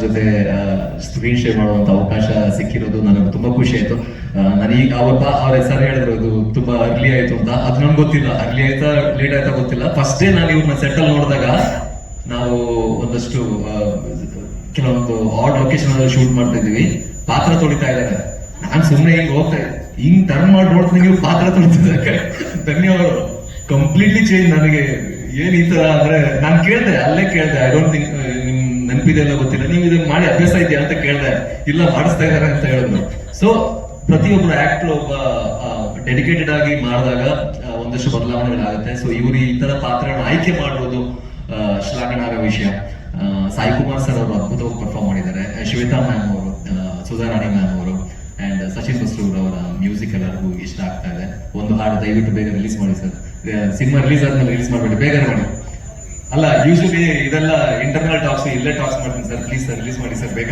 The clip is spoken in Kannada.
ಜೊತೆ ಸ್ಕ್ರೀನ್ ಶೇರ್ ಮಾಡುವಂತ ಅವಕಾಶ ಸಿಕ್ಕಿರೋದು ನನಗೆ ತುಂಬಾ ಖುಷಿ ಆಯ್ತು. ನಾನು ಈಗ ಬಾ ಅವ್ರ ಹೆಸರು ಹೇಳಿದ್ರು, ಅದು ತುಂಬಾ ಅರ್ಲಿ ಆಯ್ತು ಅಂತ. ಅದು ನನ್ಗೆ ಗೊತ್ತಿಲ್ಲ. ಅರ್ಲಿ ಆಯ್ತಾ ಲೇಟ್ ಆಯ್ತಾ ಗೊತ್ತಿಲ್ಲ. ಫಸ್ಟ್ ಡೇ ನಾನು ಇವ್ರನ್ನ ಸೆಟಲ್ ನೋಡಿದಾಗ ನಾವು ಒಂದಷ್ಟು ಕೆಲವೊಂದು ಆಡ್ ಲೊಕೇಶನ್ ಅಲ್ಲಿ ಶೂಟ್ ಮಾಡ್ತಾ ಇದೀವಿ. ಪಾತ್ರ ತೊಳಿತಾ ಇದ್ದಾರೆ. ನಾನ್ ಸುಮ್ಮನೆ ಹಿಂಗ್ ಹೋಗ್ತಾ. ಹಿಂಗ್ ಟರ್ನ್ ಮಾಡಿ ನೋಡ್ತೀನಿ ನೀವು ಪಾತ್ರ ತೊಳಿತಿದ್ದಾರೆ ಧನ್ಯವಾದ ಕಂಪ್ಲೀಟ್ಲಿ ಚೇಂಜ್ ನನಗೆ. ಏನ್ ಈ ತರ ಅಂದ್ರೆ, ನಾನ್ ಕೇಳ್ದೆ, ಅಲ್ಲೇ ಕೇಳ್ದೆ. ಐ ಡೋಂಟ್ ಥಿಂಕ್ ನೆನಪಿದೆ ಎಲ್ಲ ಗೊತ್ತಿಲ್ಲ. ನೀವು ಇದನ್ನ ಮಾಡಿ ಅಭ್ಯಾಸ ಇದೆಯಾ ಅಂತ ಕೇಳ್ದೆ. ಇಲ್ಲ, ಮಾಡಿಸ್ತಾ ಇದಾರೆ ಅಂತ ಹೇಳಿದ್ರು. ಸೊ ಪ್ರತಿಯೊಬ್ಬರು ಆಕ್ಟರ್ ಒಬ್ಬ ಡೆಡಿಕೇಟೆಡ್ ಆಗಿ ಮಾಡಿದಾಗ ಒಂದಷ್ಟು ಬದಲಾವಣೆಗಳಾಗುತ್ತೆ ಸೊ ಇವರು ಈ ತರ ಪಾತ್ರಗಳನ್ನ ಆಯ್ಕೆ ಮಾಡೋದು ಶ್ಲಾಘನಾರ್ಹ ವಿಷಯ. ಸಾಯಿ ಕುಮಾರ್ ಸರ್ ಅವರು ಅದ್ಭುತವಾಗಿ ಪರ್ಫಾರ್ಮ್ ಮಾಡಿದ್ದಾರೆ. ಶ್ವೇತಾ ಮ್ಯಾಮ್ ಅವರು ಸುಧಾರಾಣಿ ಮ್ಯಾಮ್ ಅವರು ಅಂಡ್ ಸಚಿನ್ ಬಸ್ರೂರ್ ಅವರ ಮ್ಯೂಸಿಕ್ ಎಲ್ಲರಿಗೂ ಇಷ್ಟ ಆಗ್ತಾ ಇದೆ. ಒಂದು ಹಾಡು ದಯವಿಟ್ಟು ಬೇಗ ರಿಲೀಸ್ ಮಾಡಿ ಸರ್. ಸಿನಿಮಾ ರಿಲೀಸ್ ಆದ್ಮೇಲೆ ರಿಲೀಸ್ ಮಾಡಬೇಡಿ ಬೇಗ ಮಾಡಿ. ಅಲ್ಲ ಯೂಶಲಿ ಇದೆಲ್ಲ ಇಂಟರ್ನಲ್ ಟಾಕ್ಸ್ ಇಲ್ಲೇ ಟಾಕ್ಸ್ ಮಾಡ್ತೀನಿ ಸರ್ ಪ್ಲೀಸ್ ಸರ್ ರಿಲೀಸ್ ಮಾಡಿ ಸರ್ ಬೇಗ.